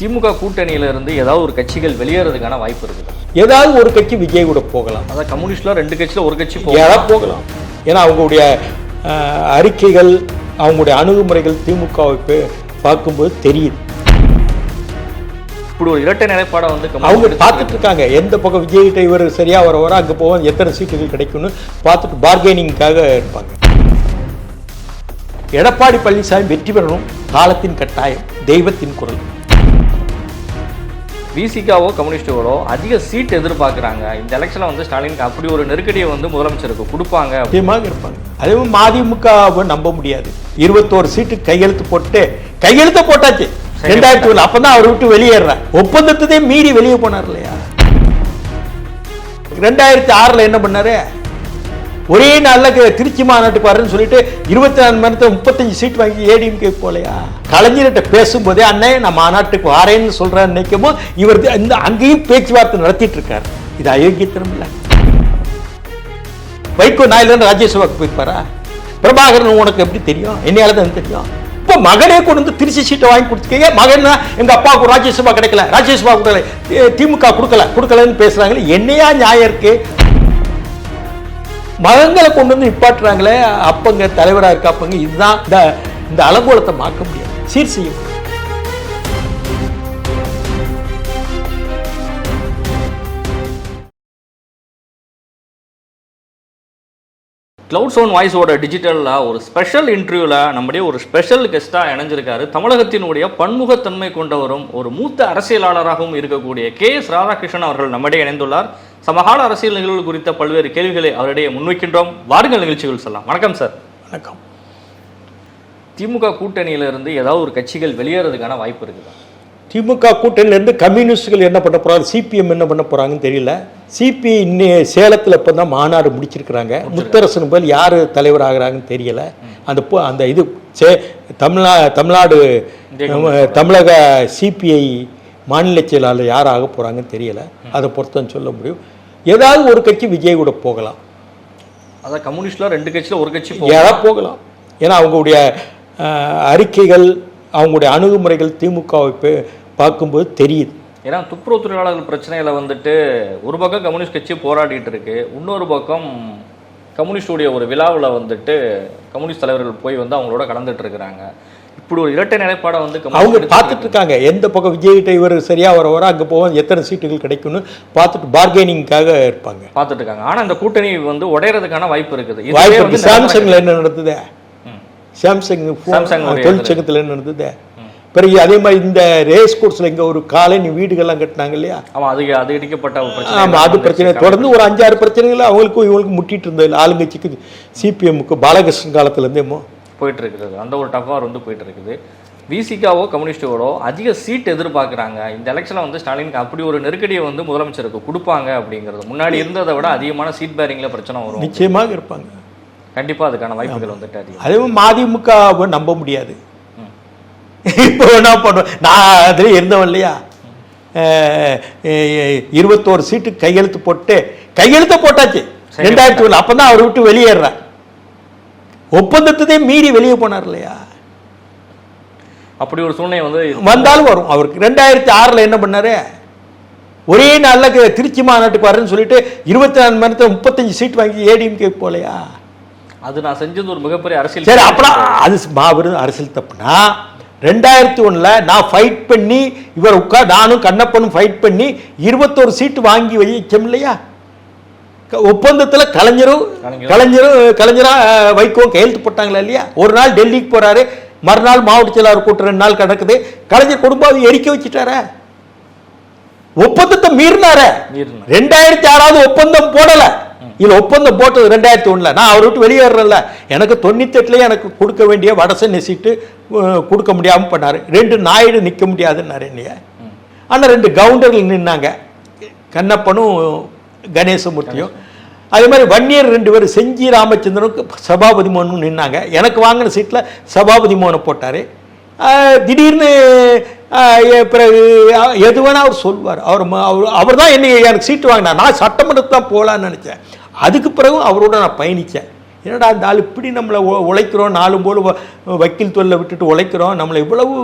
திமுக கூட்டணியில இருந்து ஏதாவது ஒரு கட்சிகள் வெளியேறதுக்கான வாய்ப்பு இருக்குது? ஏதாவது ஒரு கட்சி விஜய் கூட போகலாம். அதாவது கம்யூனிஸ்ட்ல ரெண்டு கட்சியில ஒரு கட்சி யாராவது போகலாம். ஏன்னா அவங்களுடைய அறிக்கைகள் அவங்களுடைய அணுகுமுறைகள் திமுகவை பார்க்கும்போது தெரியுது. இப்படி ஒரு இரட்டை நிலைப்பாடை வந்து அவங்க பார்த்துட்டு இருக்காங்க எந்த பக்கம் விஜய் கிட்ட இவர் சரியா வர வர அங்கே போவோம் எத்தனை சீட்டுகள் கிடைக்கும்னு பார்த்துட்டு பார்கெனிங்காக இருப்பாங்க. எடப்பாடி பழனிசாமி வெற்றி பெறணும். காலத்தின் கட்டாயம் தெய்வத்தின் குரல். விசிகாவோ கம்யூனிஸ்டுகளோ அதிக சீட் எதிர்பார்க்கறாங்க. இந்த எலெக்ஷன்ல வந்து ஸ்டாலினுக்கு அப்படி ஒரு நெருக்கடியை வந்து முதலமைச்சருக்கு கொடுப்பாங்க நிச்சயமாக இருப்பாங்க. அதே மாதிரி மதிமுகவை நம்ப முடியாது. இருபத்தோரு சீட்டு கையெழுத்து போட்டு கையெழுத்த போட்டாச்சு. ரெண்டாயிரத்தி ஒன்று அப்பதான் அவர் விட்டு வெளியேறார் ஒப்பந்தத்ததே மீறி வெளியே போனார் இல்லையா? ரெண்டாயிரத்தி ஆறுல என்ன பண்ணாரு? ஒரே நாளில் திருச்சி மாநாட்டுக்கு வரேன்னு சொல்லிட்டு இருபத்தி நாலு மணி முப்பத்தஞ்சு சீட் வாங்கி ஏடிஎம்கே போலையா? கலைஞர்கிட்ட பேசும்போதே அண்ணே நான் மாநாட்டுக்கு வரேன்னு சொல்கிறேன்னு நினைக்கும் போது இவர் இந்த அங்கேயும் பேச்சுவார்த்தை நடத்திட்டு இருக்காரு. இது அயோக்கியத்தனம் இல்லை. வைகோ நாயிலிருந்து ராஜ்யசபாவுக்கு போயிருப்பாரா? பிரபாகரன் உனக்கு எப்படி தெரியும்? என்னையால தான் தெரியும். இப்போ மகனே கொண்டு வந்து திருச்சி சீட்டை வாங்கி கொடுத்துக்கீங்க மகன் எங்க அப்பாவுக்கு ராஜ்யசபா கிடைக்கல. ராஜ்யசபா கொடுக்கல. திமுக கொடுக்கல. கொடுக்கலன்னு பேசுறாங்களே. என்னையா நியாயம் இருக்கு? மதங்களை கொண்டு வந்து நிப்பாட்டுறாங்களே அப்பங்க தலைவரா இருக்க அப்பங்க இதுதான் இந்த இந்த அலங்கோலத்தை மாற்ற முடியாது. சீர் செய்ய முடியாது. கிளவுட் சோன் வாய்ஸோட டிஜிட்டலில் ஒரு ஸ்பெஷல் இன்டர்வியூவில் நம்முடைய ஒரு ஸ்பெஷல் கெஸ்ட்டாக இணைஞ்சிருக்காரு. தமிழகத்தினுடைய பன்முகத்தன்மை கொண்டவரும் ஒரு மூத்த அரசியலாளராகவும் இருக்கக்கூடிய கே எஸ் ராதாகிருஷ்ணன் அவர்கள் நம்முடைய இணைந்துள்ளார். சமகால அரசியல் நிகழ்வுகள் குறித்த பல்வேறு கேள்விகளை அவரிடையே முன்வைக்கின்றோம். வாருங்கள் நிகழ்ச்சிகள் சொல்லலாம். வணக்கம் சார். வணக்கம். திமுக கூட்டணியில இருந்து ஏதாவது ஒரு கட்சிகள் வெளியேறதுக்கான வாய்ப்பு இருக்குதா? திமுக கூட்டணியிலேருந்து கம்யூனிஸ்டுகள் என்ன பண்ண போறாங்க? சிபிஎம் என்ன பண்ண போறாங்கன்னு தெரியல. சிபி இன்னி சேலத்தில் இப்போ தான் மாநாடு முடிச்சிருக்கிறாங்க. முத்தரசன் போல் யார் தலைவர் ஆகுறாங்கன்னு தெரியல. அந்த போ- அந்த இது சே தமிழ்நா தமிழ்நாடு தமிழக சிபிஐ மாநில செயலாளர் யார் ஆக போகிறாங்கன்னு தெரியல. அதை பொறுத்தான் சொல்ல முடியும். ஏதாவது ஒரு கட்சி விஜய் கூட போகலாம். அதாவது கம்யூனிஸ்ட்ல ரெண்டு கட்சியில ஒரு கட்சி. யாராவது போகலாம். ஏன்னா அவங்களுடைய அறிக்கைகள் அவங்களுடைய அணுகுமுறைகள் திமுகவை பார்க்கும்போது தெரியுது. ஏன்னா துப்புரவு தொழிலாளர்கள் பிரச்சனையில வந்துட்டு ஒரு பக்கம் கம்யூனிஸ்ட் கட்சி போராடிட்டு இருக்கு. இன்னொரு பக்கம் கம்யூனிஸ்டுடைய ஒரு விழாவில் வந்துட்டு கம்யூனிஸ்ட் தலைவர்கள் போய் வந்து அவங்களோட கலந்துட்டு இருக்கிறாங்க. இப்படி ஒரு இரட்டை நிலைப்பாடை வந்து அவங்க பார்த்துட்டு இருக்காங்க. எந்த பக்கம் விஜய் கிட்ட இவர் சரியா வர வர அங்கே போவோம் எத்தனை சீட்டுகள் கிடைக்கும்னு பார்த்துட்டு பார்கெனிங்காக இருப்பாங்க. பார்த்துட்டு இருக்காங்க. ஆனா இந்த கூட்டணி வந்து உடையறதுக்கான வாய்ப்பு இருக்குது. வாய்ப்பு சாம்சங்ல என்ன நடந்தது. சாம்சங் சாம்சங் தொழிற்சங்கத்தில் என்ன நடந்தது? பிறகு அதே மாதிரி இந்த ரேஸ் கோர்ஸ்ல இங்க ஒரு காலனி வீடுகள்லாம் கட்டினாங்க இல்லையா? ஆமா அது அது இடிக்கப்பட்ட ஒரு பிரச்சனை ஆமா அது பிரச்சனை. தொடர்ந்து ஒரு அஞ்சாறு பிரச்சனைகள் அவங்களுக்கும் இவங்களுக்கும் முட்டிட்டு இருந்தது. ஆளுங்கட்சிக்கு சிபிஎம்முக்கு பாலகிருஷ்ணன் காலத்துல இருந்தேமோ போயிட்டு இருக்குது அந்த ஒரு டஃபார் வந்து போயிட்டு இருக்குது விசிகாவோ கம்யூனிஸ்டுகளோ அதிக சீட் எதிர்பார்க்கறாங்க. இந்த எலெக்ஷன்ல வந்து ஸ்டாலினுக்கு அப்படி ஒரு நெருக்கடியை வந்து முதலமைச்சருக்கு கொடுப்பாங்க அப்படிங்கிறது. முன்னாடி இருந்ததை விட அதிகமான சீட் பேரிங்ல பிரச்சனை வரும். நிச்சயமாக இருப்பாங்க. கண்டிப்பா அதுக்கான வாய்ப்புகள் வந்துட்டு அதிகம் அதே மாதிரி மதிமுகவை நம்ப முடியாது. இப்போ என்ன பண்ணுவோம்? நான் அதில் இருந்தவன் இல்லையா? இருபத்தோரு சீட்டு கையெழுத்து போட்டு கையெழுத்த போட்டாச்சு. ரெண்டாயிரத்தி ஒன்று அப்போ தான் அவர் விட்டு வெளியேறார் ஒப்பந்தத்ததே மீறி வெளியே போனார் இல்லையா? அப்படி ஒரு சூழ்நிலை வந்து வந்தாலும் வரும். அவருக்கு ரெண்டாயிரத்தி ஆறில் என்ன பண்ணாரு? ஒரே நாளில் திருச்சி மாநாட்டுக்கு வரேன்னு சொல்லிட்டு இருபத்தி நாலு மணி நேரத்தில் முப்பத்தஞ்சு சீட் வாங்கி ஏடிஎம்கே போலையா அது நான் செஞ்சது ஒரு மிகப்பெரிய அரசியல் சரி அப்பலாம் அது மாபெரும் அரசியல் தப்புனா ரெண்டாயிரத்தி ஒண்ணுல நான் ஃபைட் பண்ணி இவர் உட்கா நானும் கண்ணப்பனும் ஃபைட் பண்ணி இருபத்தோரு சீட்டு வாங்கி வைச்சோம் இல்லையா ஒப்பந்தத்துல கலைஞரும் கலைஞரும். கலைஞரும் கலைஞரா அஹ், வைகோவும் கையெழுத்து போட்டாங்களா இல்லையா? ஒரு நாள் டெல்லிக்கு போறாரு. மறுநாள் மாவட்ட செயலாளர் கூட்டம் ரெண்டு நாள் கிடக்குது. கலைஞர் குடும்பம் எரிக்க வச்சுட்டாரே? ஒப்பந்தத்தை மீறினாரே. ரெண்டாயிரத்தி ஆறாவது ஒப்பந்தம் போடல. இதுல ஒப்பந்தம் போட்டது ரெண்டாயிரத்தி ஒண்ணுல. நான் அவர் விட்டு வெளியேறல. எனக்கு தொண்ணூத்தெட்டுலயே எனக்கு கொடுக்க வேண்டிய வடசை நெசிட்டு கொடுக்க முடியாம பண்ணாரு. ரெண்டு நாயுடு நிக்க முடியாதுன்னாரு என்னைய. ஆனா ரெண்டு கவுண்டர்கள் நின்னாங்க. கண்ணப்பனும் கணேசமூர்த்தியும் அதே மாதிரி வன்னியர் ரெண்டு பேரும் செஞ்சி ராமச்சந்திரனுக்கு சபாபதி மோகனும் நின்னாங்க. எனக்கு வாங்கின சீட்டில் சபாபதி மோகனை போட்டார். திடீர்னு பிறகு எது வேணால் அவர் சொல்வார். அவர் அவர் அவர் தான் என்னை எனக்கு சீட்டு வாங்கினார். நான் சட்டமன்றத்துக்கு தான் போகலான்னு நினச்சேன். அதுக்கு பிறகு அவரோட நான் பயணித்தேன் என்னடா அந்த ஆள் இப்படி நம்மளை உழைக்கிறோம். நாலு போல் வ- வக்கீல் தொழிலை விட்டுட்டு உழைக்கிறோம். நம்மளை இவ்வளவு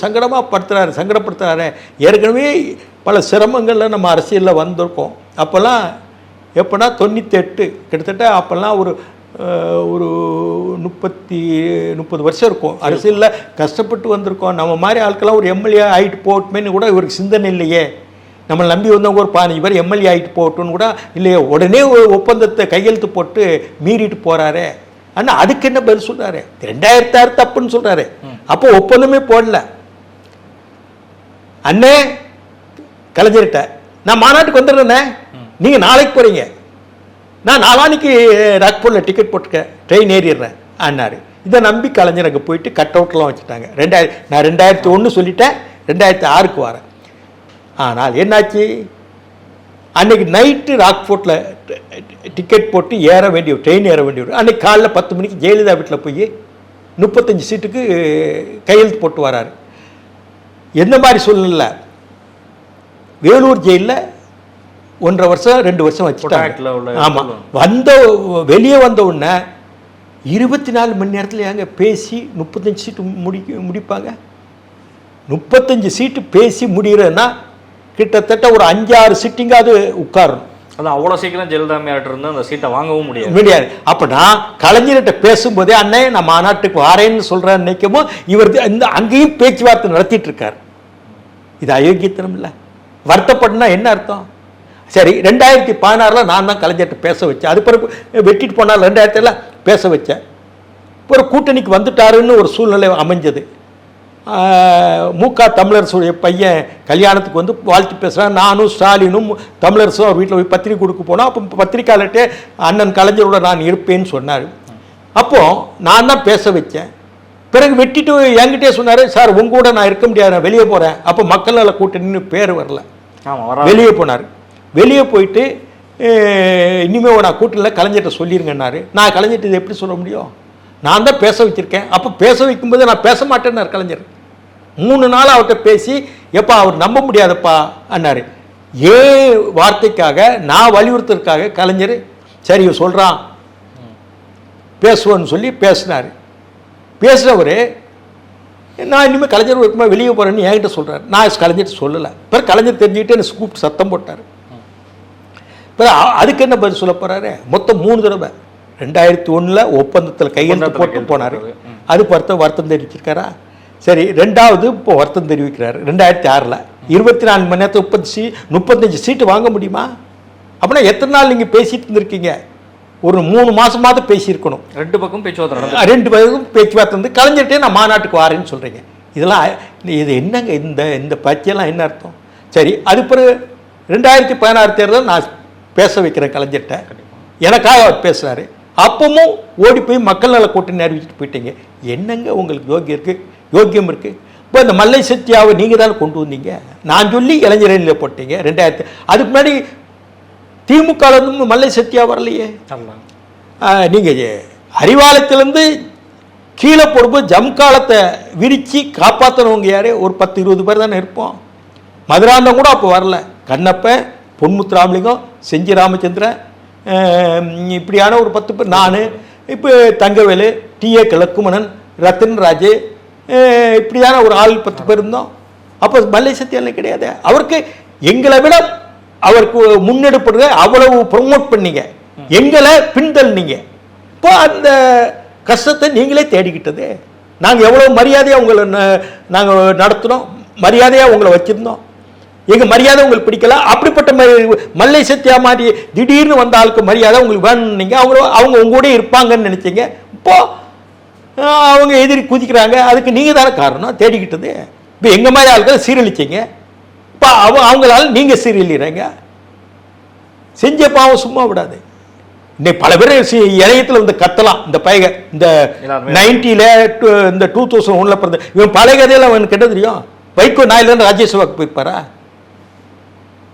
சங்கடமாக படுத்துகிறாரு சங்கடப்படுத்துறாரு. ஏற்கனவே பல சிரமங்களில் நம்ம அரசியலில் வந்திருக்கோம். அப்போல்லாம் எப்போனா தொண்ணூத்தெட்டு கிட்டத்தட்ட அப்போல்லாம் ஒரு ஒரு முப்பத்தி முப்பது வருஷம் இருக்கும். அரசியலில் கஷ்டப்பட்டு வந்திருக்கோம். நம்ம மாதிரி ஆட்கள்லாம் ஒரு எம்எல்ஏ ஆகிட்டு போட்டுமேன்னு கூட இவருக்கு சிந்தனை இல்லையே. நம்மளை நம்பி வந்தவங்க ஒரு பாதி இவர் எம்எல்ஏ ஆகிட்டு போகட்டும்னு கூட இல்லையே. உடனே ஒரு ஒப்பந்தத்தை கையெழுத்து போட்டு மீறிட்டு போகிறாரே ஆனால் அதுக்கு என்ன பதில் சொல்கிறாரு ரெண்டாயிரத்தி ஆறு தப்புன்னு சொல்கிறாரு அப்போ ஒப்பந்தமே போடல. அண்ணே கலைஞர்கிட்ட நான் மாநாட்டுக்கு வந்துடுறேண்ணே நீங்கள் நாளைக்கு போகிறீங்க நான் நாளானிக்கு ராக்பூரில் டிக்கெட் போட்டிருக்கேன் ட்ரெயின் ஏறிடுறேன் அண்ணாரு இதை நம்பி கலைஞர் அங்கே போயிட்டு கட் அவுட்லாம் வச்சுட்டாங்க. ரெண்டாயிரம் நான் ரெண்டாயிரத்தி ஒன்று சொல்லிட்டேன் ரெண்டாயிரத்தி ஆறுக்கு வரேன். ஆனால் என்னாச்சு? அன்றைக்கி நைட்டு ராக்ஃபோர்ட்டில் டிக்கெட் போட்டு ஏற வேண்டிய ட்ரெயின் ஏற வேண்டிய அன்றைக்கி காலைல பத்து மணிக்கு ஜெயலலிதா வீட்டில் போய் முப்பத்தஞ்சு சீட்டுக்கு கையெழுத்து போட்டு வராரு. எந்த மாதிரி சூழ்நிலை? வேலூர் ஜெயிலில் ஒன்றரை வருஷம் ரெண்டு வருஷம் வச்சுட்டாங்க. ஆமாம் வந்த வெளியே வந்த உடனே இருபத்தி நாலு மணி நேரத்தில் ஏங்க பேசி முப்பத்தஞ்சு சீட்டு முடிக்க முடிப்பாங்க? முப்பத்தஞ்சு சீட்டு பேசி முடிகிறதுன்னா கிட்டத்தட்ட ஒரு அஞ்சாறு சிட்டிங்காவது உட்காரணும். அது அவ்வளோ சீக்கிரம் ஜெயலலிதா அம்மையார்ட்ட இருந்து அந்த சீட்டை வாங்கவும் முடியாது. முடியாது. அப்போ நான் கலைஞர்கிட்ட பேசும்போதே அண்ணே நான் மாநாட்டுக்கு வாரேன்னு சொல்கிறேன்னு நினைக்கும் இவர் இந்த அங்கேயும் பேச்சுவார்த்தை நடத்திட்டு இருக்கார். இது அயோக்கியத்தனம் இல்லை வருத்தப்பட்டுனா என்ன அர்த்தம்? சரி ரெண்டாயிரத்தி பதினாறில் நான் தான் கலைஞர்கிட்ட பேச வச்சேன். அது பிறகு வெட்டிட்டு போனால் ரெண்டாயிரத்தில் பேச வச்சேன். ஒரு கூட்டணிக்கு வந்துட்டாருன்னு ஒரு சூழ்நிலை அமைஞ்சது. மூகா தமிழரசுடைய பையன் கல்யாணத்துக்கு வந்து வாழ்த்து பேசுகிறான் நானும் ஸ்டாலினும் தமிழரசும் அவர் வீட்டில் போய் பத்திரிக்கை கொடுக்க போனோம். அப்போ பத்திரிக்கையாளர்கிட்ட அண்ணன் கலைஞரோட நான் இருப்பேன்னு சொன்னார். அப்போது நான் தான் பேச வச்சேன். பிறகு வெட்டிட்டு என்கிட்டே சொன்னார் சார் உங்க கூட நான் இருக்க முடியாது நான் வெளியே போகிறேன் அப்போ மக்கள் நல கூட்டணின்னு பேர் வரல. வெளியே போனார். வெளியே போயிட்டு இனிமேல் நான் கூட்டில் கலைஞர்கிட்ட சொல்லிருங்கன்னாரு. நான் கலைஞர்கிட்ட இதை எப்படி சொல்ல முடியும்? நான் தான் பேச வச்சிருக்கேன். அப்போ பேச வைக்கும்போது நான் பேச மாட்டேன்னார் கலைஞர். மூணு நாள் அவர்கிட்ட பேசி எப்பா அவர் நம்ப முடியாதப்பா அன்னார். ஏன் வார்த்தைக்காக நான் வலியுறுத்துறதுக்காக கலைஞர் சரி சொல்கிறான் பேசுவோன்னு சொல்லி பேசினார். பேசுகிறவர் நான் இனிமேல் கலைஞர் இருக்குமா வெளியே போகிறேன்னு என்கிட்ட சொல்கிறார் நான் கலைஞர்கிட்ட சொல்லலை. பிறகு கலைஞர் தெரிஞ்சுக்கிட்டு என்னை கூப்பிட்டு சத்தம் போட்டார். அ- அதுக்கு என்ன பதில் சொல்ல போகிறாரு மொத்தம் மூணு தடவை. ரெண்டாயிரத்தி ஒன்றில் ஒப்பந்தத்தில் கையெழுத்து போட்டு போனார். அது வருத்தம் வருத்தம் தெரிவிச்சிருக்காரா? சரி ரெண்டாவது இப்போ வருத்தம் தெரிவிக்கிறாரு. ரெண்டாயிரத்தி ஆறில். இருபத்தி நாலு மணி நேரத்தில் முப்பது சீ முப்பத்தஞ்சு சீட்டு வாங்க முடியுமா? அப்படின்னா எத்தனை நாள் நீங்கள் பேசிட்டு இருந்திருக்கீங்க? ஒரு மூணு மாதமாவது பேசியிருக்கணும். ரெண்டு பக்கம் பேச்சுவார்த்தை ரெண்டு பேருக்கும் பேச்சுவார்த்தை வந்து கலைஞர்கிட்டே நான் மாநாட்டுக்கு வாரேன்னு சொல்கிறீங்க இதெல்லாம் இது என்னங்க இந்த இந்த பச்சையெல்லாம் என்ன அர்த்தம்? சரி அது பிறகு ரெண்டாயிரத்தி பதினாறு தேர்தல் நான் பேச வைக்கிறேன் கலைஞர்கிட்ட. எனக்காக அவர் பேசுகிறாரு அப்பவும் ஓடி போய் மக்கள் நல கூட்டணி அறிவிச்சிட்டு போயிட்டீங்க. என்னங்க உங்களுக்கு யோகியம் இருக்குது யோக்கியம் இருக்குது இப்போ இந்த மல்லை சத்யாவை நீங்கள் தானே கொண்டு வந்தீங்க? நான் சொல்லி இளைஞரணியில் போட்டீங்க ரெண்டாயிரத்தி அதுக்கு முன்னாடி திமுகலேருந்து மல்லை சத்யா வரலையே. நீங்கள் அறிவாலயத்திலேருந்து கீழே போடும்போது ஜம்காலத்தை விரித்து காப்பாற்றினவங்க யாரு? ஒரு பத்து இருபது பேர் தானே இருப்போம். மதுராந்தம் கூட அப்போ வரல. கண்ணப்பன் பொன்முத்து ராமலிங்கம் செஞ்சி ராமச்சந்திரன் இப்படியான ஒரு பத்து பேர் நான் இப்போ தங்கவேலு டி ஏ கிழக்குமணன் ரத்தன் ராஜு இப்படியான ஒரு ஆள் பத்து பேர் இருந்தோம். அப்போ மல்லை சத்தியால கிடையாது? அவருக்கு எங்களை விட அவருக்கு முன்னெடுப்படுற அவ்வளவு ப்ரொமோட் பண்ணீங்க. எங்களை பின்தள்ளினீங்க இப்போ அந்த கஷ்டத்தை நீங்களே தேடிக்கிட்டது. நாங்கள் எவ்வளோ மரியாதையாக உங்களை நாங்கள் நடத்தினோம் மரியாதையாக உங்களை வச்சுருந்தோம். எங்கள் மரியாதை உங்களுக்கு பிடிக்கல? அப்படிப்பட்ட மல்லை சத்யா மாதிரி திடீர்னு வந்த ஆளுக்கு மரியாதை உங்களுக்கு வேணும்னீங்க அவங்க அவங்க உங்க கூட இருப்பாங்கன்னு நினைச்சீங்க. இப்போ அவங்க எதிரி குதிக்கிறாங்க. அதுக்கு நீங்கள் தானே காரணம்? தேடிக்கிட்டது. இப்போ எங்கள் மாதிரி ஆளுக்கு சீரழிச்சிங்க? இப்போ அவ அவங்களால நீங்கள் சீரழிறீங்க. செஞ்ச பாவம் சும்மா விடாது. இன்னைக்கு பல பேர் இணையத்துல வந்து கத்தலாம். இந்த பையக இந்த. நைன்டியில் இந்த டூ தௌசண்ட் ஒன்ல பிறந்த இவன் பழைய கதையெல்லாம் அவனுக்கு என்ன தெரியும்? வைகோ நாயிலேருந்து ராஜ்யசபாக்கு போயிருப்பாரா?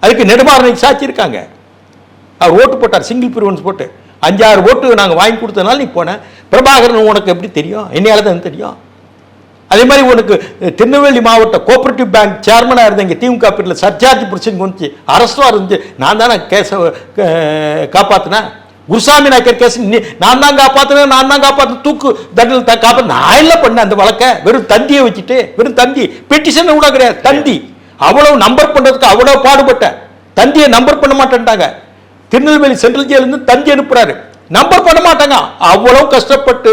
அதுக்கு நெடுமாறனுக்கு சாட்சி இருக்காங்க அவர் ஓட்டு போட்டார் சிங்கிள் பிரிவன்ஸ் போட்டு. அஞ்சாறு ஓட்டு நாங்கள் வாங்கி கொடுத்தனால நீ போனேன் பிரபாகரன் உனக்கு எப்படி தெரியும்? என்னையால தான் தெரியும். அதே மாதிரி உனக்கு திருநெல்வேலி மாவட்ட கோஆபரேட்டிவ் பேங்க் சேர்மனாக இருந்தீங்க திமுக பீரியடில் சர்ஜாதி பிரச்சனை வந்துச்சு. அரஸ்டாக இருந்துச்சு நான் தானே கேஸை காப்பாற்றினேன் குருசாமி நாயக்கர் கேஸ் நீ- நான் தான் காப்பாற்றினேன் நான் தான் காப்பாத்து தூக்கு தண்டில் த- காப்பா நான் இல்லை பண்ணேன் அந்த வழக்கை. வெறும் தந்தியை வச்சுட்டு வெறும் தந்தி. பெட்டிஷன் கூட கிடையாது தந்தி. அவ்வளவு நம்பர் பண்றதுக்கு அவ்வளவு பாடுபட்டேன் தந்தியை நம்பர் பண்ண மாட்டேன்ட்டாங்க. திருநெல்வேலி சென்ட்ரல் ஜெயில இருந்து தந்தி அனுப்புறாரு. நம்பர் பண்ண மாட்டாங்க. அவ்வளவு கஷ்டப்பட்டு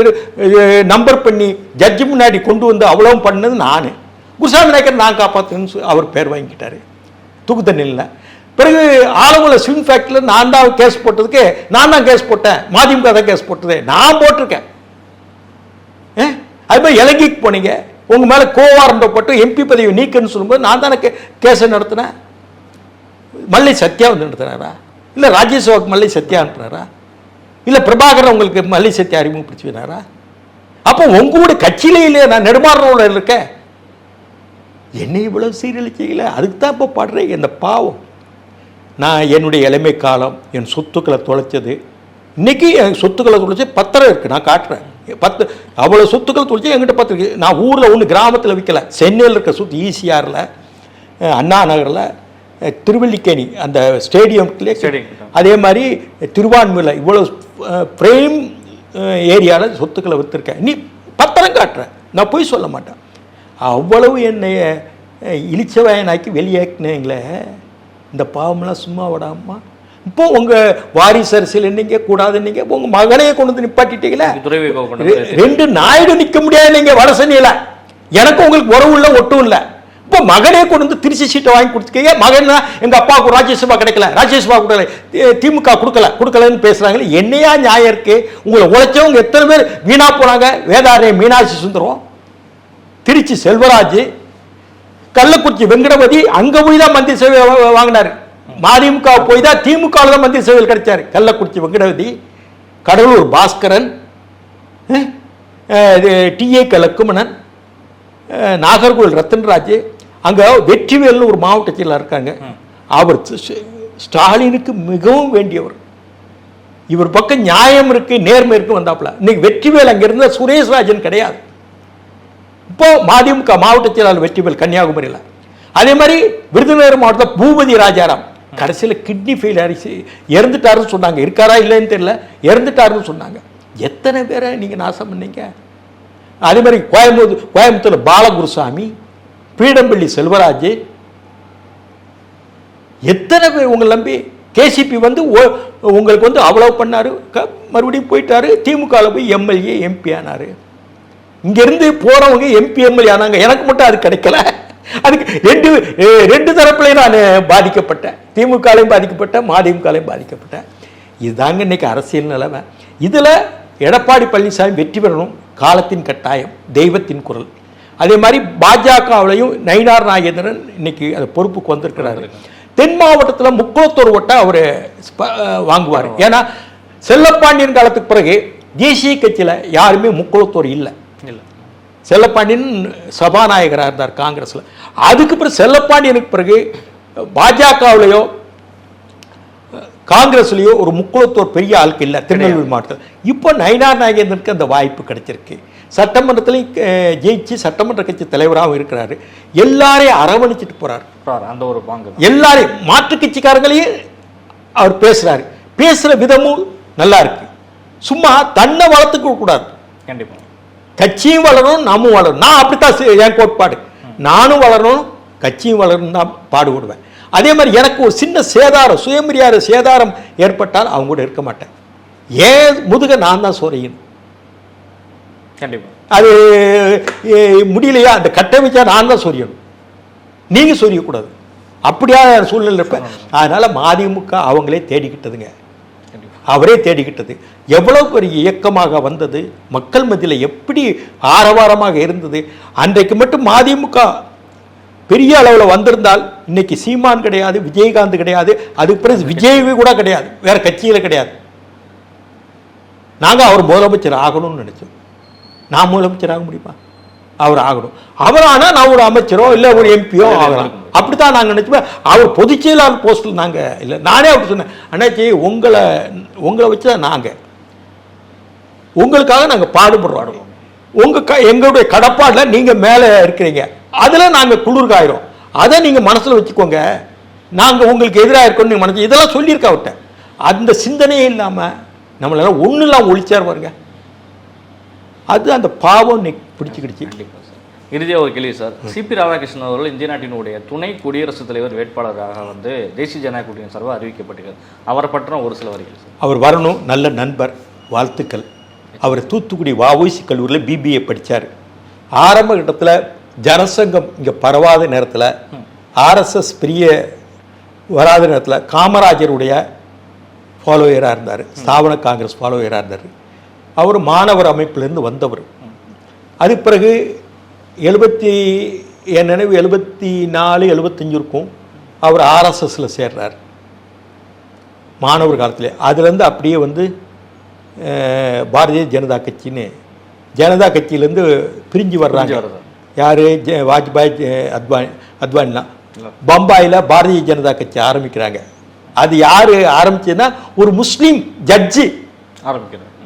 நம்பர் பண்ணி ஜட்ஜி முன்னாடி கொண்டு வந்து அவ்வளவு பண்ணது நான். குருசாமி நாயக்கர் நான் காப்பாத்துன்னு அவர் பேர் வாங்கிக்கிட்டாரு. தூக்கு தண்ணியில் பிறகு ஆலங்குளம் ஸ்விம் ஃபேக்டரியில் நான் தான் கேஸ் போட்டதுக்கு நான் தான் கேஸ் போட்டேன். மாதிமுக தான் கேஸ் போட்டது. நான் போட்டிருக்கேன். ஏ? அது மாதிரி இலங்கைக்கு போனீங்க. உங்கள் மேலே கோவாரண்டப்பட்டு எம்பி பதவி நீக்குன்னு சொல்லும்போது நான் தானே கே கேஸை நடத்தினேன். மல்லை சத்யா வந்து நடத்தினாரா? இல்லை ராஜ்யசபாவுக்கு மல்லை சத்யா அனுப்புனாரா? இல்லை பிரபாகரன் உங்களுக்கு மல்லை சத்யா அறிமுகப்படுத்தினாரா அப்போ உங்களுடைய கட்சியிலேயே நான் நெடுமாறனோட இருக்கேன். என்னை இவ்வளவு சீரழிச்சிக்கல அதுக்கு தான் இப்போ பாடுறேன் இந்த பாவம். நான் என்னுடைய இளமை காலம் என் சொத்துக்களை தொலைச்சது. இன்றைக்கி என் சொத்துக்களை தொலைச்சி பத்திரம் இருக்குது நான் காட்டுறேன். பத்து அவ்வளோ சொத்துக்களை தொலைச்சி என்கிட்ட பத்து நான் ஊரில் ஒன்று கிராமத்தில் விற்கல சென்னையில் இருக்க சுற்றி ஈசிஆரில் அண்ணா நகரில் திருவல்லிக்கேணி அந்த ஸ்டேடியம்லேயே. அதே மாதிரி திருவான்மையில் இவ்வளோ ஃப்ரேம் ஏரியாவில் சொத்துக்களை விற்றுருக்கேன் நீ பத்திரம் காட்டுறேன் நான் போய் சொல்ல மாட்டேன். அவ்வளவு என்னை அஹ், இளிச்சவாயனாக்கி வெளியேக்கினீங்களே இந்த பாவம்லாம் சும்மா விடாமா இப்போ உங்கள் வாரிசு அரசியல் என்னீங்க கூடாதுன்னீங்க உங்கள் மகனையே கொண்டு வந்து நிப்பாட்டிட்டீங்களே? ரெண்டு நாயுடு நிக்க முடியாது நீங்க வடசனியில எனக்கு உங்களுக்கு உறவு இல்லை ஒட்டும் இல்லை. இப்போ மகனே கொண்டு வந்து திருச்சி சீட்டை வாங்கி கொடுத்துக்கீங்க மகன் எங்க அப்பாவுக்கு ராஜ்யசபா கிடைக்கல. ராஜ்யசபா கொடுக்கல. திமுக கொடுக்கல. கொடுக்கலன்னு பேசுறாங்களே. என்னையா நியாயம் இருக்கு? உங்களை உழைச்சவங்க எத்தனை பேர் வீணா போனாங்க வேதாரண்ய மீனாட்சி சுந்தரம் திருச்சி செல்வராஜ் கள்ளக்குறிச்சி வெங்கடபதி அங்க போய் தான் மந்திரி சேவை வாங்கினாரு. மதிமுக போய் தான் திமுக தான் மந்திரி சேவையில் கிடைச்சாரு. கள்ளக்குறிச்சி வெங்கடபதி கடலூர் பாஸ்கரன் டிஏ லக்குமணன் நாகர்கோவில் ரத்தன்ராஜ் அங்க வெற்றிவேல்னு ஒரு மாவட்ட செயலர் இருக்காங்க. அவர் ஸ்டாலினுக்கு மிகவும் வேண்டியவர். இவர் பக்கம் நியாயம் இருக்கு நேர்மை இருக்கு வந்தாப்புல. இன்னைக்கு வெற்றிவேல் அங்க இருந்த சுரேஷ் ராஜன் கிடையாது. இப்போ மதிமுக மாவட்ட செயலாளர் வெற்றிவேல் கன்னியாகுமரியில். அதே மாதிரி விருதுநகர் மாவட்டத்தில் பூபதி ராஜாராம். கடைசியில் கிட்னி ஃபெயில் ஆகிடுச்சு இறந்துட்டாருன்னு சொன்னாங்க. இருக்காரா இல்லைன்னு தெரியல. இறந்துட்டாருன்னு சொன்னாங்க. எத்தனை பேரை நீங்கள் நாசம் பண்ணீங்க? அதே மாதிரி கோயம்புத்தூர் கோயம்புத்தூர் பாலகுருசாமி பீடம்பள்ளி செல்வராஜ் எத்தனை பேர் உங்களை நம்பி கேசிபி வந்து ஓ- உங்களுக்கு வந்து அவ்வளோ பண்ணார். க- மறுபடியும் போயிட்டாரு. திமுகவில் போய் எம்எல்ஏ எம்பி ஆனாரு. இங்கேருந்து போறவங்க எம்பி எம்எல்ஏ ஆனாங்க. எனக்கு மட்டும் அது கிடைக்கல. அதுக்கு ரெண்டு ரெண்டு தரப்புலையும் நான் பாதிக்கப்பட்டேன். திமுகலையும் பாதிக்கப்பட்டேன் மதிமுகலையும் பாதிக்கப்பட்டேன். இதுதாங்க இன்னைக்கு அரசியல் நிலைமை. இதில் எடப்பாடி பழனிசாமி வெற்றி பெறணும் காலத்தின் கட்டாயம் தெய்வத்தின் குரல். அதே மாதிரி பாஜகவிலையும் நயினார் நாகேந்திரன் இன்னைக்கு அது பொறுப்புக்கு வந்திருக்கிறாரு. தென் மாவட்டத்தில் முக்குளத்தூர் ஓட்டை அவர் வாங்குவார். ஏன்னா செல்லப்பாண்டியன் காலத்துக்கு பிறகு தேசிய கட்சியில் யாருமே முக்குளத்தூர் இல்லை. செல்லப்பாண்டியன் சபாநாயகராக இருந்தார் காங்கிரஸில். அதுக்கு பிறகு செல்லப்பாண்டியனுக்கு பிறகு பாஜகவிலையோ காங்கிரஸ்லேயோ ஒரு முக்குளத்தோர் பெரிய ஆளுக்கு இல்லை திருநெல்வேலி மாவட்டத்தில். இப்போ நயினார் நாகேந்திரனுக்கு அந்த வாய்ப்பு கிடைச்சிருக்கு. சட்டமன்றத்திலையும் ஜெயிச்சு சட்டமன்ற கட்சி தலைவராகவும் இருக்கிறாரு. எல்லாரையும் அரவணைச்சிட்டு போறாரு. அந்த ஒரு பாங்கு. எல்லாரையும் மாற்று கட்சிக்காரங்களையும் அவர் பேசுறாரு. பேசுற விதமும் நல்லா இருக்கு. சும்மா தன்னை வளர்த்துக்க கூடாது. கண்டிப்பா. கட்சியும் வளரணும் நாமும் வளரணும். நான் அப்படித்தான் என் கோட்பாடு. நானும் வளரணும் கட்சியும் வளரணும் தான் பாடுபடுவேன். அதே மாதிரி எனக்கு ஒரு சின்ன சேதாரம் சுயமரியாதை சேதாரம் ஏற்பட்டால் அவங்க கூட இருக்க மாட்டேன். ஏன் முதுக நான் தான் சொறையணும் கண்டிப்பா. அது முடியலையா? அந்த கட்டமைச்சா நான் தான் சொரியணும். நீங்க சொரியக்கூடாது. அப்படியான சூழ்நிலை இருப்பேன் அதனால மதிமுக அவங்களே தேடிக்கிட்டதுங்க. அவரே தேடிக்கிட்டது. எவ்வளவு பெரிய இயக்கமாக வந்தது மக்கள் மத்தியில் எப்படி ஆரவாரமாக இருந்தது அன்றைக்கு மட்டும் மதிமுக பெரிய அளவில் வந்திருந்தால் இன்னைக்கு சீமான் கிடையாது விஜயகாந்த் கிடையாது அதுக்கு பிறகு விஜய் கூட கிடையாது வேற கட்சியில் கிடையாது. நாங்கள் அவர் முதலமைச்சர் ஆகணும்னு நினைச்சோம். நான் முதலமைச்சர் ஆக முடியுமா? அவர் ஆகணும். அவர் ஆனால் நான் ஒரு அமைச்சரோ இல்லை ஒரு எம்பியோ ஆகலாம். அப்படித்தான் நாங்கள் நினைச்சோம் அவர் பொதுச் செயலாளர் போஸ்டில் நாங்கள் இல்லை. நானே அப்படி சொன்னேன். அண்ணாச்சி உங்களை உங்களை வச்சு தான் நாங்கள் உங்களுக்காக நாங்கள் பாடுபடுறோம். உங்கள் க எங்களுடைய கடப்பாடில் நீங்கள் மேலே இருக்கிறீங்க. அதில் நாங்கள் குளிர் காயிறோம் அதை நீங்கள் மனசில் வச்சுக்கோங்க. நாங்கள் உங்களுக்கு எதிராக இருக்கோம்னு நீங்கள் மனசு இதெல்லாம் சொல்லியிருக்க அவர்கிட்ட. அந்த சிந்தனையே இல்லாமல் நம்மளெல்லாம் ஒன்றும் இல்லாமல் ஒழிச்சார் பாருங்க. அது அந்த பாவம் இன்னைக்கு பிடிச்சிக்கிடுச்சு. கண்டிப்பா சார். இறுதியாக ஒரு கேள்வி சார். சிபி ராதாகிருஷ்ணன் அவர்கள் இந்திய நாட்டினுடைய துணை குடியரசுத் தலைவர் வேட்பாளராக வந்து தேசிய ஜனநாயக கூட்டணி சார்பாக அறிவிக்கப்பட்டிருக்கார் அவரை பற்றின ஒரு சில வரிகள் சார். அவர் வரணும் நல்ல நண்பர் வாழ்த்துக்கள். அவர் தூத்துக்குடி வஉசி கல்லூரியில் பிபிஏ படிச்சார். ஆரம்ப கட்டத்தில் ஜனசங்கம் இங்கே பரவாத நேரத்தில் ஆர்எஸ்எஸ் பெரிய வராத நேரத்தில் காமராஜருடைய ஃபாலோயராக இருந்தார். ஸ்தாபன காங்கிரஸ் ஃபாலோயராக இருந்தார். அவர் மாணவர் அமைப்பிலிருந்து வந்தவர். அது பிறகு எழுபத்தி என் நினைவு எழுபத்தி நாலு எழுபத்தஞ்சு இருக்கும். அவர் ஆர்எஸ்எஸில் சேர்றார். மாணவர் காலத்தில். அதுலேருந்து அப்படியே வந்து பாரதிய ஜனதா கட்சின்னு ஜனதா கட்சியிலேருந்து பிரிஞ்சு வர்றாங்க. யார்? வாஜ்பாய் அத்வானி அத்வானிலாம் பம்பாயில் பாரதிய ஜனதா கட்சி ஆரம்பிக்கிறாங்க. அது யார் ஆரம்பிச்சதுன்னா ஒரு முஸ்லீம் ஜட்ஜி. ஆரம்பிக்கிறேன் ம்.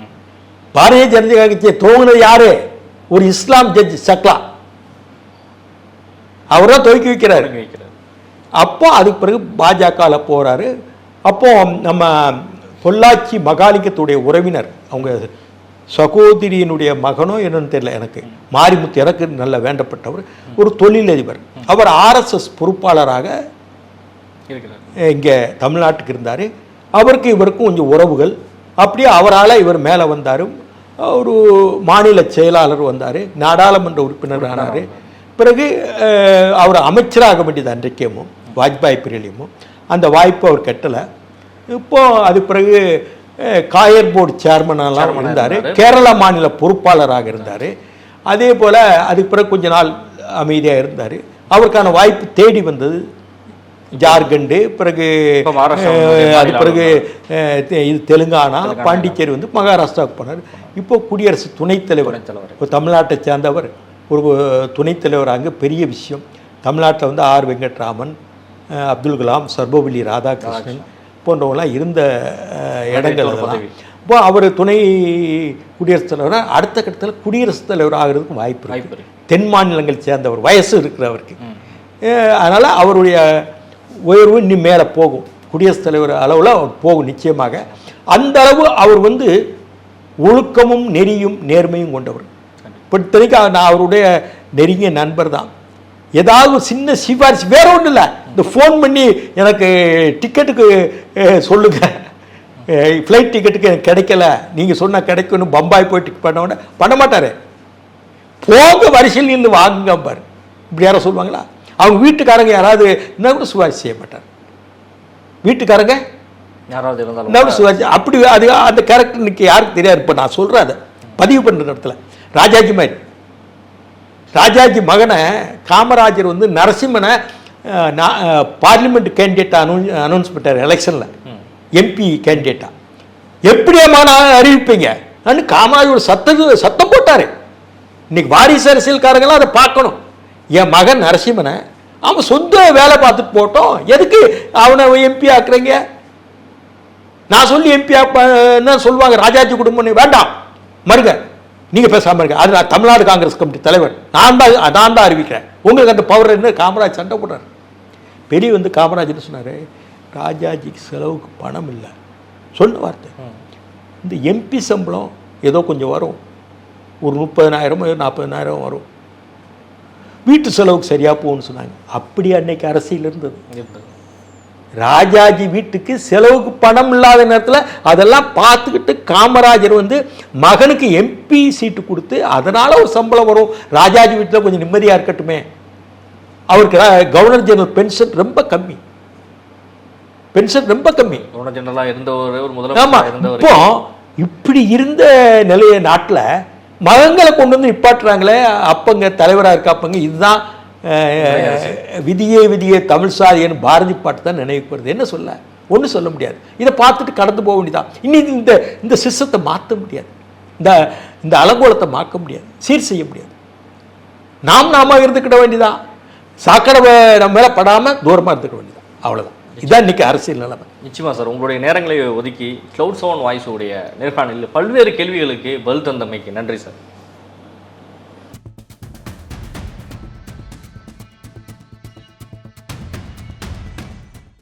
பாரதிய ஜனதா கட்சியை துவங்கினது யாரு? ஒரு இஸ்லாம் ஜட்ஜ் சக்லா அவர் தான் துவக்கி வைக்கிறாரு. அப்போ அதுக்கு பிறகு பாஜகவில் போகிறாரு அப்போ நம்ம பொள்ளாச்சி மகாலிங்கத்துடைய உறவினர் அவங்க சகோதரியினுடைய மகனோ என்னன்னு தெரியல எனக்கு. மாரிமுத்து எனக்கு நல்ல வேண்டப்பட்டவர் ஒரு தொழிலதிபர். அவர் ஆர்எஸ்எஸ் பொறுப்பாளராக இருக்கிறார். இங்கே தமிழ்நாட்டுக்கு இருந்தார். அவருக்கு இவருக்கும் கொஞ்சம் உறவுகள். அப்படியே அவரால் இவர் மேலே வந்தார் ஒரு மாநில செயலாளர் வந்தார் நாடாளுமன்ற உறுப்பினர் ஆனார் பிறகு அவர் அமைச்சராக வேண்டியது அன்றைக்கேமோ வாஜ்பாய் பிரியலியமோ அந்த வாய்ப்பு அவர் கட்டலை. இப்போ அது பிறகு காயர் போர்டு சேர்மனாலாம் சேர்மனா இருந்தார் இருந்தாரு. கேரள மாநில பொறுப்பாளராக இருந்தார். அதே போல் அதுக்கு பிறகு கொஞ்ச நாள் அமைதியாக இருந்தார். அவருக்கான வாய்ப்பு தேடி வந்தது ஜார்க்கண்டு பிறகு அது பிறகு இது தெலுங்கானா பாண்டிச்சேரி வந்து மகாராஷ்டிராவுக்கு போனார். இப்போ குடியரசு துணைத் தலைவர். தலைவர். இப்போ தமிழ்நாட்டை சேர்ந்தவர். ஒரு துணைத் தலைவராக பெரிய விஷயம். தமிழ்நாட்டில் வந்து ஆர் வெங்கட்ராமன் அப்துல் கலாம் சர்வபள்ளி ராதாகிருஷ்ணன் போன்றவங்களாம் இருந்த இடங்கள். இப்போ அவர் துணை குடியரசுத் தலைவராக அடுத்த கட்டத்தில் குடியரசுத் தலைவர் ஆகிறதுக்கு வாய்ப்பு இருக்கு. வாய்ப்பு இருக்கு. தென் மாநிலங்கள் சேர்ந்தவர் வயசு இருக்கிறவருக்கு. அதனால் அவருடைய உயர்வு இன்னும் மேலே போகும். குடியரசுத் தலைவர் அளவில் அவர் போகும் நிச்சயமாக. அந்த அளவு அவர் வந்து ஒழுக்கமும் நெறியும் நேர்மையும் கொண்டவர். இப்படித்தனைக்கு நான் அவருடைய நெருங்கிய நண்பர் தான். ஏதாவது சின்ன சிபாரிசு வேற ஒன்றும் இல்லை. இந்த ஃபோன் பண்ணி எனக்கு டிக்கெட்டுக்கு சொல்லுங்க. ஃப்ளைட் டிக்கெட்டுக்கு எனக்கு கிடைக்கல. நீங்கள் சொன்னால் கிடைக்கணும் பம்பாய் போயிட்டு பண்ண உடனே பண்ண மாட்டார். போக வரிசையில் நின்று வாங்குங்க பாரு. இப்படி யாரும் சொல்லுவாங்களா? அவங்க வீட்டுக்காரங்க யாராவது என்ன கூட சிபாரிசு செய்ய மாட்டார். வீட்டுக்காரங்க? யாராவது இருந்தாலும் என்ன அப்படி அது அந்த கேரக்டர் இன்னைக்கு யாருக்கு தெரியாது. இப்போ நான் சொல்கிறேன் அதை. பதிவு பண்ணுற இடத்துல ராஜாஜி மாதிரி. ராஜாஜி மகனை காமராஜர் வந்து நரசிம்மனை பார்லிமெண்ட் கேண்டிடேட் அனௌ அனௌன்ஸ் பண்ணிட்டார் எலெக்ஷனில் எம்பி கேண்டிடேட்டா எப்படியம்மா நான் அறிவிப்பீங்க? நான் காமராஜோட சத்த சத்தம் போட்டார். இன்னைக்கு வாரிசு அரசியல்காரங்களாம் அதை பார்க்கணும். என் மகன் நரசிம்மனை அவன் சொந்த வேலை பார்த்துட்டு போட்டோம். எதுக்கு அவனை எம்பி ஆக்குறீங்க? நான் சொல்லி எம்பி என்ன சொல்லுவாங்க ராஜாஜி குடும்பம் வேண்டாம். மருங்க நீங்க பேசாம இருங்க. அது நான் தமிழ்நாடு காங்கிரஸ் கமிட்டி தலைவர். நான் தான் நான் தான் அறிவிக்கிறேன். உங்களுக்கு அந்த பவர் என்ன? காமராஜ் சண்டை போடுறாரு. பெரிய வந்து காமராஜர் சொன்னார்? ராஜாஜிக்கு செலவுக்கு பணம் இல்லை. சொன்ன வார்த்தை. இந்த எம்பி சம்பளம் ஏதோ கொஞ்சம் வரும். ஒரு முப்பதனாயிரமோ நாற்பதனாயிரம் வரும். வீட்டு செலவுக்கு சரியா போகும்னு சொன்னாங்க. அப்படி அன்னைக்கு அரசியல் இருந்தது. ராஜாஜி வீட்டுக்கு செலவுக்கு பணம் இல்லாத நேரத்தில் அதெல்லாம் பார்த்துக்கிட்டு காமராஜர் வந்து மகனுக்கு எம்பி சீட்டு கொடுத்து அதனால ஒரு சம்பளம் வரும். ராஜாஜி வீட்டில் கொஞ்சம் நிம்மதியாக இருக்கட்டுமே. அவருக்கு கவர்னர் ஜெனரல் பென்ஷன் ரொம்ப கம்மி. பென்ஷன் ரொம்ப கம்மி. கவர்னர் ஜெனரலா இருந்தவர் ஒரு ஆமா முதலமைச்சர் இருந்தவர். இப்போ இப்படி இருந்த நிலைய நாட்டில் மகங்களை கொண்டு வந்து நிப்பாட்டுறாங்களே அப்பங்க தலைவராக இருக்காப்பங்க இதுதான் விதியே விதியே தமிழ் சாதியன்னு பாரதி பாட்டு தான் நினைவுக்கு வருது என்ன சொல்ல? ஒன்றும் சொல்ல முடியாது. இதை பார்த்துட்டு கடந்து போக வேண்டியதான் இனி இந்த இந்த சிஸ்டத்தை மாற்ற முடியாது. இந்த இந்த அலங்கோலத்தை மாற்ற முடியாது. சீர் செய்ய முடியாது. நாம் நாம இருந்துக்கிட வேண்டியதான் சாக்கடை நம்ம மேலே படாமல் தூரமாக இருந்துக்க வேண்டியதான் அவ்வளோதான் இதான் இன்னைக்கு அரசியல் நிலைமை. நிச்சயமா சார். உங்களுடைய நேரங்களை ஒதுக்கி கிளவுட் செவன் வாய்ஸ் உடைய நேர்காணலில் பல்வேறு கேள்விகளுக்கு பதில் தந்தமைக்கு நன்றி சார்.